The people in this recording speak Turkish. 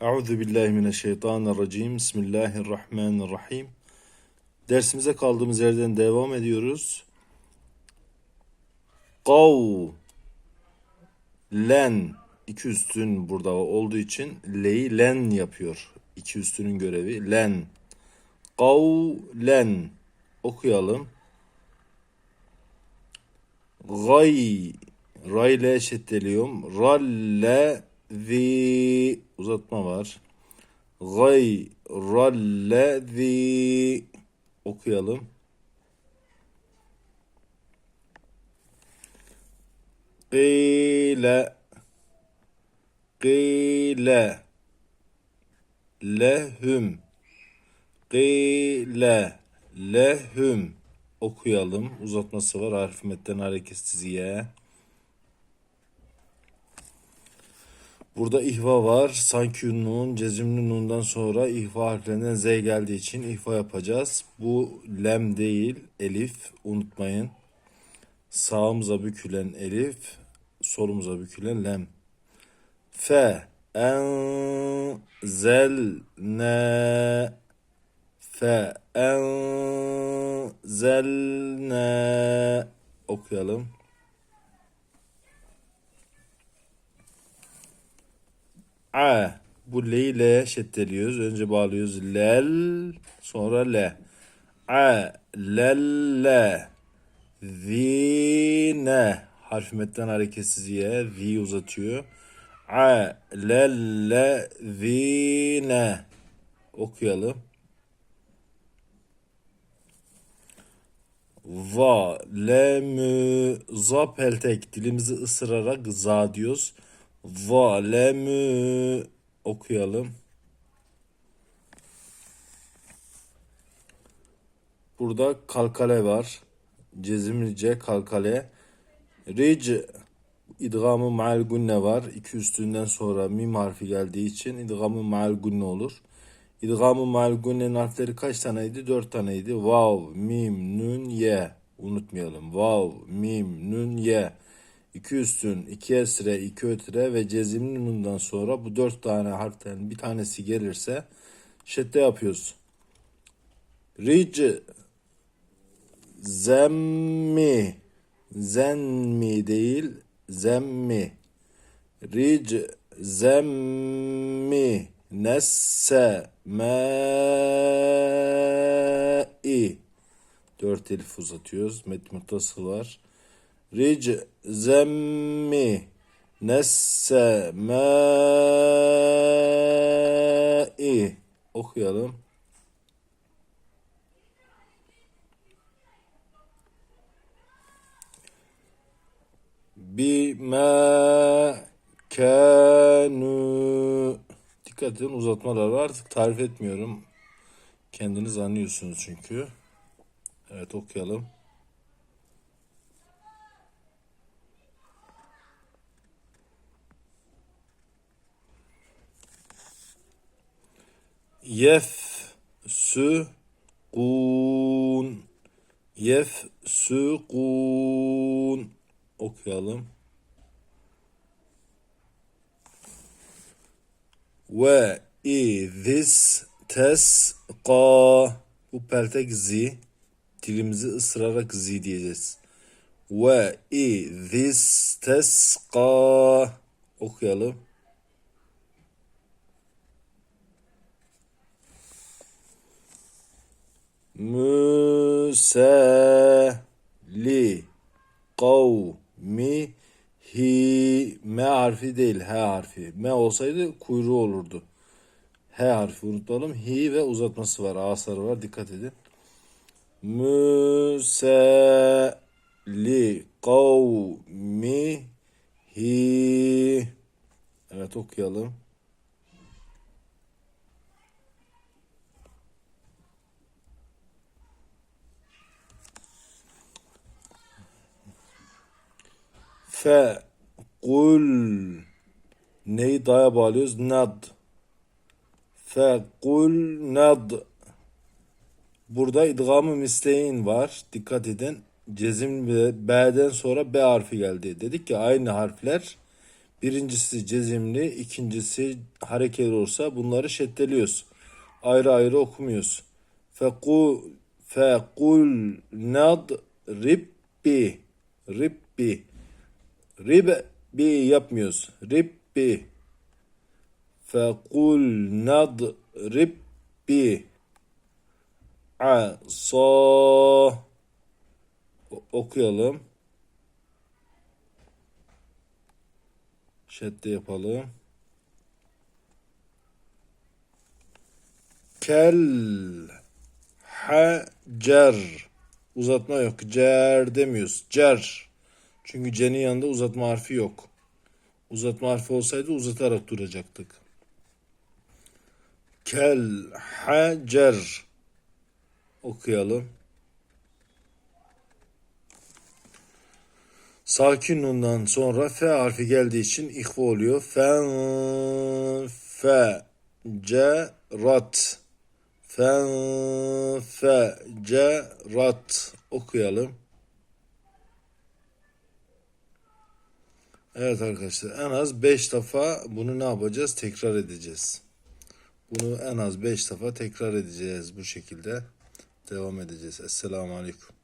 Euzu billahi mineşşeytanirracim. Bismillahirrahmanirrahim. Dersimize kaldığımız yerden devam ediyoruz. Kav len iki üstün burada olduğu için le'yi len yapıyor. İki üstünün görevi len. Kav len okuyalım. Gay Ray ile eşitteliyorum. Ralle zi uzatma var. Gay ralle zi okuyalım. Qile Qile lehum Qile lehum okuyalım. Uzatması var. Harf metten hareketsiz ye. Burada ihva var. Sanki nun, cezimli nundan sonra ihva harflerinden z geldiği için ihva yapacağız. Bu lem değil, elif. Unutmayın. Sağımıza bükülen elif, solumuza bükülen lem. Fe, en, zel, ne, fe, en, zel, ne. Okuyalım. A. Bu le'yi le'ye şeddeliyoruz. Önce bağlıyoruz. Lel. Sonra le. A. Lelle. Zine. Harf metten hareketsiz ye. Zi uzatıyor. A. Lelle. Zine. Okuyalım. Va, le, mü, za peltek dilimizi ısırarak za diyoruz. Va, le, mü okuyalım. Burada kalkale var. Cezimlice kalkale. Ric idgamı ma'al gunne var. İki üstünden sonra mim harfi geldiği için idgamı ma'al gunne olur. İdgamı ma'al gunne'nin harfleri kaç taneydi? Dört taneydi. Vav, mim, nun, ye. Unutmayalım. Vav, mim, nun, ye. İki üstün, iki esre, iki ötre ve cezimli nundan sonra bu dört tane harften bir tanesi gelirse şedde yapıyoruz. Ric, zemmi, zenmi değil, zemmi. Ric, zemmi, nesse, me-i. Dört elif uzatıyoruz. Met var. Zemmi, nesse, me-i. Okuyalım. Bima kanu Dikkat edin uzatmalar var. Artık tarif etmiyorum. Kendiniz anlıyorsunuz çünkü. Evet okuyalım. Yef sü kun Yef sü kun okuyalım. Ve izis tesqa bu peltek zi dilimizi ısırarak zi diyeceğiz. Ve izis tesqa okuyalım. Müseli kavmi hi me harfi değil he harfi. Me olsaydı kuyruğu olurdu. He harfi unutmayalım. Hi ve uzatması var. Asarı var. Dikkat edin. Müseli kavmi hi Evet okuyalım. Fe kul neyi daya bağlıyoruz? Nad. Fe kul nad. Burada idgamı misleyin var. Dikkat edin. Cezim B'den sonra B harfi geldi. Dedik ki aynı harfler Birincisi cezimli, ikincisi hareketli olursa bunları şeddeliyoruz. Ayrı ayrı okumuyoruz. Feku fekul nad ribbi ribbi ribbi yapmıyoruz. Ribbi fekul nad ribbi asa okuyalım. Şedde yapalım. Kel hacer uzatma yok. Cer demiyoruz. Cer. Çünkü cenin yanında uzatma harfi yok. Uzatma harfi olsaydı uzatarak duracaktık. Kel hacer okuyalım. Sakin nundan sonra F harfi geldiği için ihva oluyor. Fen fe ce rat. Fen fe ce rat. Okuyalım. Evet arkadaşlar en az 5 defa bunu ne yapacağız? Tekrar edeceğiz. Bunu en az 5 defa tekrar edeceğiz bu şekilde. Devam edeceğiz. Esselamu Aleyküm.